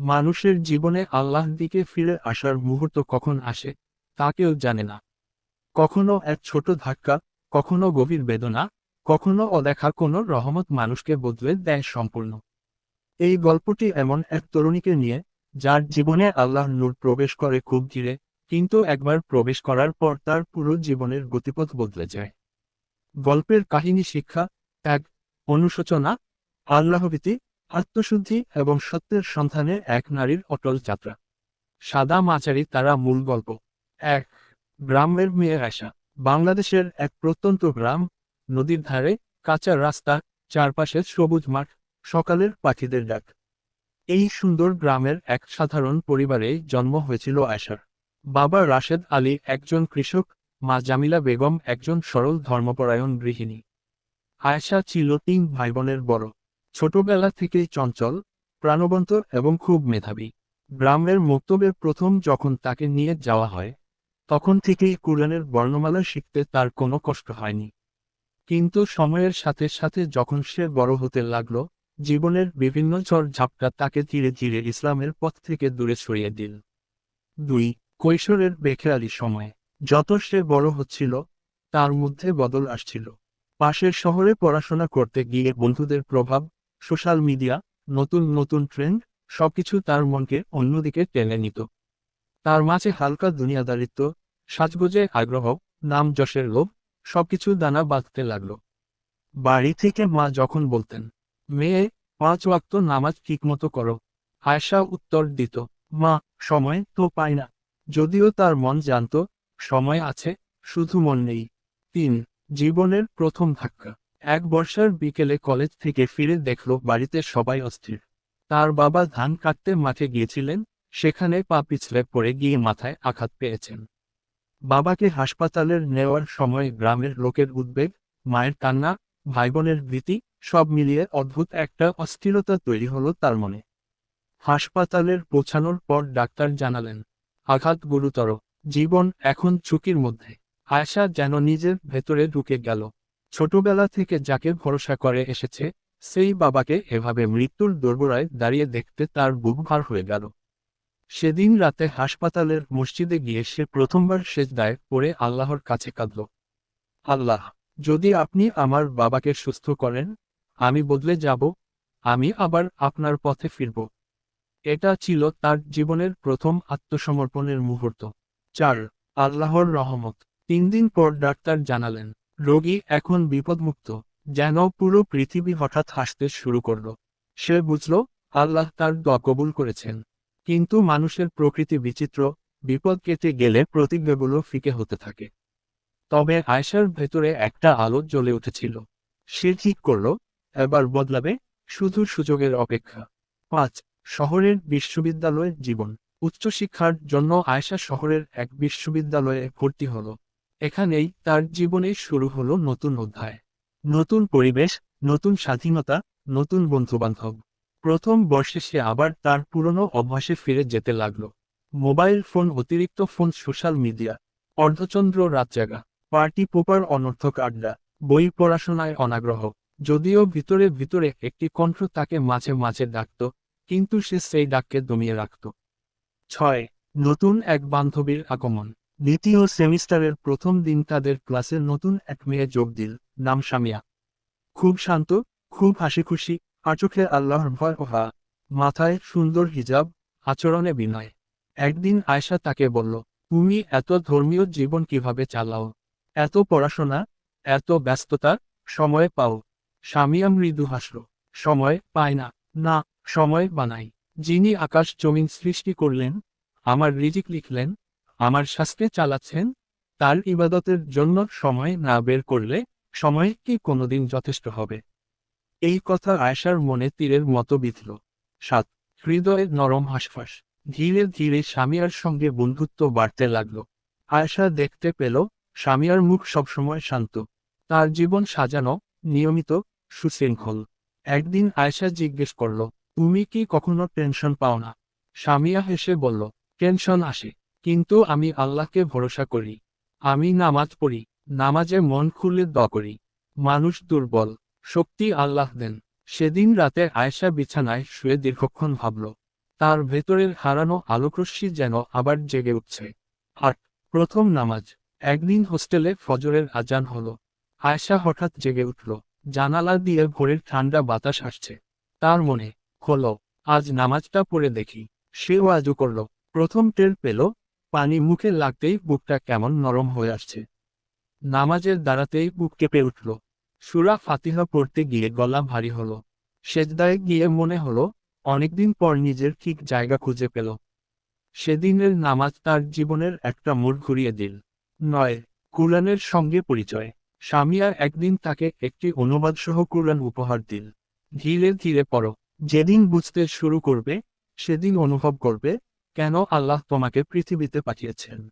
মানুষের জীবনে আল্লাহ দিকে ফিরে আসার মুহূর্ত কখন আসে, তা কেউ জানে না। কখনো এক ছোট ধাক্কা, কখনো গভীর বেদনা, কখনো অদেখা কোনো রহমত মানুষকে বদলে দেয় সম্পূর্ণ। এই গল্পটি এমন এক তরুণীকে নিয়ে, যার জীবনে আল্লাহ নূর প্রবেশ করে খুব ধীরে, কিন্তু একবার প্রবেশ করার পর তার পুরো জীবনের গতিপথ বদলে যায়। গল্পের কাহিনী শিক্ষা, এক অনুশোচনা আল্লাহভীতি আত্মশুদ্ধি এবং সত্যের সন্ধানে এক নারীর অটল যাত্রা। সাদা মাচারি তারা মূল গল্প। এক, গ্রামের মেয়ে আশা বাংলাদেশের এক প্রত্যন্ত গ্রাম, নদীর ধারে, কাঁচা রাস্তা, চারপাশে সবুজ মাঠ, সকালের পাখিদের ডাক। এই সুন্দর গ্রামের এক সাধারণ পরিবারে জন্ম হয়েছিল আয়সার বাবা রাশেদ আলী একজন কৃষক, মা জামিলা বেগম একজন সরল ধর্মপরায়ণ গৃহিণী। আয়েশা ছিল তিন ভাই বোনের বড়। ছোটবেলা থেকেই চঞ্চল, প্রাণবন্ত এবং খুব মেধাবী। গ্রামের মক্তবের প্রথম যখন তাকে নিয়ে যাওয়া হয়, তখন থেকেই কুরআনের বর্ণমালা শিখতে তার কোনো কষ্ট হয়নি। কিন্তু সময়ের সাথে সাথে যখন সে বড় হতে লাগল, জীবনের বিভিন্ন ঝড় ঝাপটা তাকে ধীরে ধীরে ইসলামের পথ থেকে দূরে সরিয়ে দিল। দুই, কৈশোরের বেখেরালি সময়ে। যত সে বড় হচ্ছিল, তার মধ্যে বদল আসছিল। পাশের শহরে পড়াশোনা করতে গিয়ে বন্ধুদের প্রভাব সোশ্যাল মিডিয়া, নতুন নতুন ট্রেন্ড সবকিছু তার মনকে অন্যদিকে টেনে নিত। তার মাঝে হালকা দুনিয়াদারিত্ব, সাজগোজে আগ্রহ, নাম যশের লোভ, সবকিছু দানা বাঁধতে লাগল। বাড়ি থেকে মা যখন বলতেন, মেয়ে, পাঁচ ওয়াক্ত নামাজ ঠিকমতো করো। আয়সা উত্তর দিত, মা, সময় তো পায় না। যদিও তার মন জানত, সময় আছে, শুধু মন নেই। তিন, জীবনের প্রথম ধাক্কা। এক বর্ষার বিকেলে কলেজ থেকে ফিরে দেখল বাড়িতে সবাই অস্থির। তার বাবা ধান কাটতে মাঠে গিয়েছিলেন, সেখানে পা পিছলে পড়ে গিয়ে মাথায় আঘাত পেয়েছেন। বাবাকে হাসপাতালের নেওয়ার সময় গ্রামের লোকের উদ্বেগ, মায়ের কান্না ভাই বোনের ভীতি, সব মিলিয়ে অদ্ভুত একটা অস্থিরতা তৈরি হলো তার মনে। হাসপাতালের পৌঁছানোর পর ডাক্তার জানালেন, আঘাত গুরুতর, জীবন এখন ঝুঁকির মধ্যে। আয়সা যেন নিজের ভেতরে ঢুকে গেল। ছোটবেলা থেকে যাকে ভরসা করে এসেছে, সেই বাবাকে এভাবে মৃত্যুর দোরগোড়ায় দাঁড়িয়ে দেখতে তার বুক ভার হয়ে গেল। সেদিন রাতে হাসপাতালের মসজিদে গিয়ে সে প্রথমবার সেজদায় পড়ে আল্লাহর কাছে কাঁদল। আল্লাহ, যদি আপনি আমার বাবাকে সুস্থ করেন, আমি বদলে যাব, আমি আবার আপনার পথে ফিরব। এটা ছিল তার জীবনের প্রথম আত্মসমর্পণের মুহূর্ত। চার, আল্লাহর রহমত। তিন দিন পর ডাক্তার জানালেন রোগী এখন বিপদমুক্ত, যেন পুরো পৃথিবী হঠাৎ হাসতে শুরু করল। সে বুঝল, আল্লাহ তার দোয়া কবুল করেছেন। কিন্তু মানুষের প্রকৃতি বিচিত্র, বিপদ কেটে গেলে প্রতিজ্ঞাগুলো ফিকে হতে থাকে। তবে আয়সার ভেতরে একটা আলো জ্বলে উঠেছিল। সে ঠিক করল, এবার বদলাবে শুধু সুযোগের অপেক্ষা। পাঁচ, শহরের বিশ্ববিদ্যালয়ের জীবন। উচ্চশিক্ষার জন্য আয়সা শহরের এক বিশ্ববিদ্যালয়ে ভর্তি হল। এখানেই তার জীবনে শুরু হলো নতুন অধ্যায়। নতুন পরিবেশ, নতুন স্বাধীনতা, নতুন বন্ধুবান্ধব। প্রথম বর্ষে সে আবার তার পুরনো অভ্যাসে ফিরে যেতে লাগল। মোবাইল ফোন, অতিরিক্ত ফোন, সোশ্যাল মিডিয়া, অর্ধচন্দ্র রাত জাগা পার্টি পোপার অনর্থক আড্ডা, বই পড়াশোনায় অনাগ্রহ। যদিও ভিতরে ভিতরে একটি কণ্ঠ তাকে মাঝে মাঝে ডাকত, কিন্তু সে সেই ডাককে দমিয়ে রাখত। ছয়, নতুন এক বান্ধবীর আগমন। দ্বিতীয় সেমিস্টারের প্রথম দিন তাদের ক্লাসে নতুন এক মেয়ে যোগ দিল, নাম সামিয়া খুব শান্ত, খুব হাসি খুশি আর চোখে আল্লাহর ভয় ওহা মাথায় সুন্দর হিজাব, আচরণে বিনয়। একদিন আয়সা তাকে বলল, তুমি এত ধর্মীয় জীবন কীভাবে চালাও? এত পড়াশোনা, এত ব্যস্ততা, সময় পাও? স্বামীয়া মৃদু হাসল, সময় পায় না না, সময় বানাই। যিনি আকাশ জমিন সৃষ্টি করলেন, আমার রিজিক লিখলেন আমার শাস্ত্রে চালাচ্ছেন, তার ইবাদতের জন্য সময় না বের করলে সময় কি কোনোদিন যথেষ্ট হবে? এই কথা আয়সার মনে তীরের মতো বিঁধল। সাত হৃদয়ের নরম হাসফাস। ধীরে ধীরে স্বামীয়ার সঙ্গে বন্ধুত্ব বাড়তে লাগল। আয়সা দেখতে পেল, স্বামীয়ার মুখ সবসময় শান্ত। তার জীবন সাজানো, নিয়মিত, সুশৃঙ্খল। একদিন আয়সা জিজ্ঞেস করল, তুমি কি কখনো টেনশন পাও না? স্বামীয়া হেসে বলল, টেনশন আসে। কিন্তু আমি আল্লাহকে ভরসা করি। আমি নামাজ পড়ি, নামাজে মন খুলে দ করি। মানুষ দুর্বল, শক্তি আল্লাহ দেন। সেদিন রাতে আয়েশা বিছানায় শুয়ে দীর্ঘক্ষণ ভাবল, তার ভেতরের হারানো আলোকরশ্মি যেন আবার জেগে উঠছে। আর, প্রথম নামাজ, একদিন হোস্টেলে ফজরের আজান হলো। আয়শা হঠাৎ জেগে উঠল, জানালা দিয়ে ভোরের ঠান্ডা বাতাস আসছে। তার মনে হলো, আজ নামাজটা পড়ে দেখি। সেও আজও করল, প্রথম টের পেল পানি মুখে লাগতেই বুকটা কেমন নরম হয়ে আসছে। নামাজের দাঁড়াতেই বুক কেঁপে উঠল। সুরা ফাতিহা পড়তে গিয়ে গলা ভারী হলো। সেজদায় গিয়ে মনে হলো, অনেকদিন পর নিজের ঠিক জায়গা খুঁজে পেল। সেদিনের নামাজ তার জীবনের একটা মোড় ঘুরিয়ে দিল। নয়, কুরআনের সঙ্গে পরিচয়। স্বামীয়া একদিন তাকে একটি অনুবাদসহ কুরআন উপহার দিল। ধীরে ধীরে পড়ো, যেদিন বুঝতে শুরু করবে, সেদিন অনুভব করবে কেন আল্লাহ তোমাকে পৃথিবীতে পাঠিয়েছেন?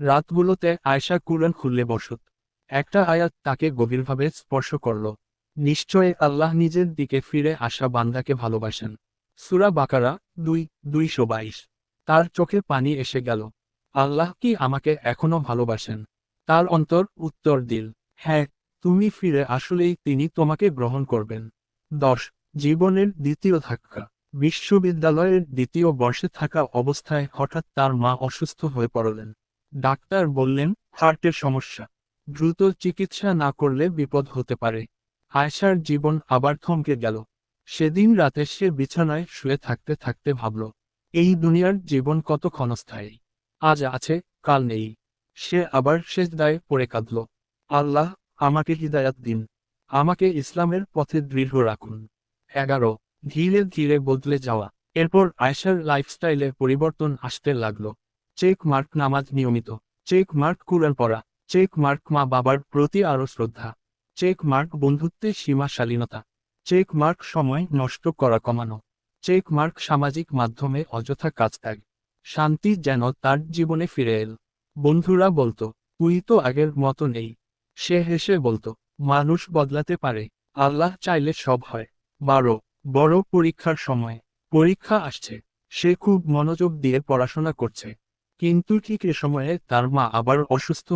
রাতগুলোতে আয়সা কুরআন খুললে বসত। একটা আয়াত তাকে গভীরভাবে স্পর্শ করল। নিশ্চয় আল্লাহ নিজের দিকে ফিরে আসা বান্দাকে ভালোবাসেন। সুরা বাকারা দুই, দুইশো বাইশ। তার চোখে পানি এসে গেল। আল্লাহ কি আমাকে এখনও ভালোবাসেন? তার অন্তর উত্তর দিল হ্যাঁ তুমি ফিরে আসলেই তিনি তোমাকে গ্রহণ করবেন। দশ, জীবনের দ্বিতীয় ধাক্কা। বিশ্ববিদ্যালয়ের দ্বিতীয় বর্ষে থাকা অবস্থায় হঠাৎ তার মা অসুস্থ হয়ে পড়লেন। ডাক্তার বললেন, হার্টের সমস্যা। দ্রুত চিকিৎসা না করলে বিপদ হতে পারে। আয়সার জীবন আবার থমকে গেল। সেদিন রাতে সে বিছানায় শুয়ে থাকতে থাকতে ভাবল, এই দুনিয়ার জীবন কত ক্ষণস্থায়ী। আজ আছে, কাল নেই। সে আবার শেষ দায়ে পড়ে কাঁদল, আল্লাহ, আমাকে হিদায়াত দিন। আমাকে ইসলামের পথে দৃঢ় রাখুন। এগারো ধীরে ধীরে বদলে যাওয়া। এরপর আয়সার লাইফস্টাইলে পরিবর্তন আসতে লাগল। চেক মার্ক নামাজ নিয়মিত। চেক মার্ক কুরআন পড়া। চেক মার্ক মা বাবার প্রতি আরও শ্রদ্ধা। চেক মার্ক বন্ধুত্বে সীমাশালীনতা চেক মার্ক সময় নষ্ট করা কমানো। চেক মার্ক সামাজিক মাধ্যমে অযথা কাজ ত্যাগ শান্তি যেন তার জীবনে ফিরে এল। বন্ধুরা বলতো, তুই তো আগের মতো নেই। সে হেসে বলতো, মানুষ বদলাতে পারে। আল্লাহ চাইলে সব হয়। বারো বড় পরীক্ষার সময়। পরীক্ষা আসছে। সে খুব মনোযোগ দিয়ে পড়াশোনা করছে। কিন্তু ঠিক এ সময়ে তার মা আবার অসুস্থ